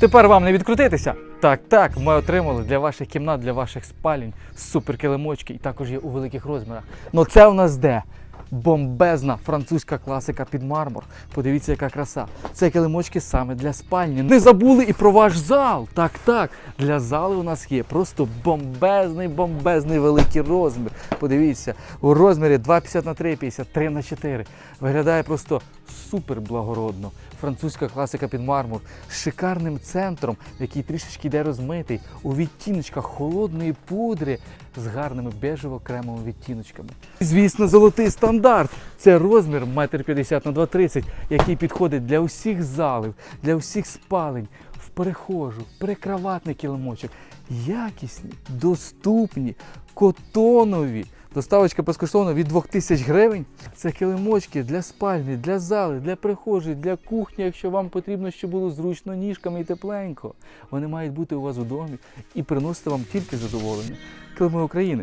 Тепер вам не відкрутитися. Так, так, ми отримали для ваших кімнат, для ваших спалень суперкилимочки і також є у великих розмірах. Ну це у нас де? Бомбезна французька класика під мармур. Подивіться, яка краса. Це килимочки саме для спальні. Не забули і про ваш зал. Так, так. Для зали у нас є просто бомбезний, бомбезний великий розмір. Подивіться, у розмірі 2,50 на 3,50, 3 на 4. Виглядає просто супер благородно. Французька класика під мармур з шикарним центром, який трішечки йде розмитий, у відтіночках холодної пудри з гарними бежево-кремовими відтіночками. І, Звісно, золотий стандарт. Це розмір 1,50 на 2,30, який підходить для усіх залів, для усіх спалень, в перехожу, прикроватний килимочок. Якісні, доступні, котонові. Доставочка безкоштовна від 2000 гривень. Це килимочки для спальні, для зали, для прихожої, для кухні, якщо вам потрібно, щоб було зручно ніжками і тепленько. Вони мають бути у вас у домі і приносити вам тільки задоволення. Килими України.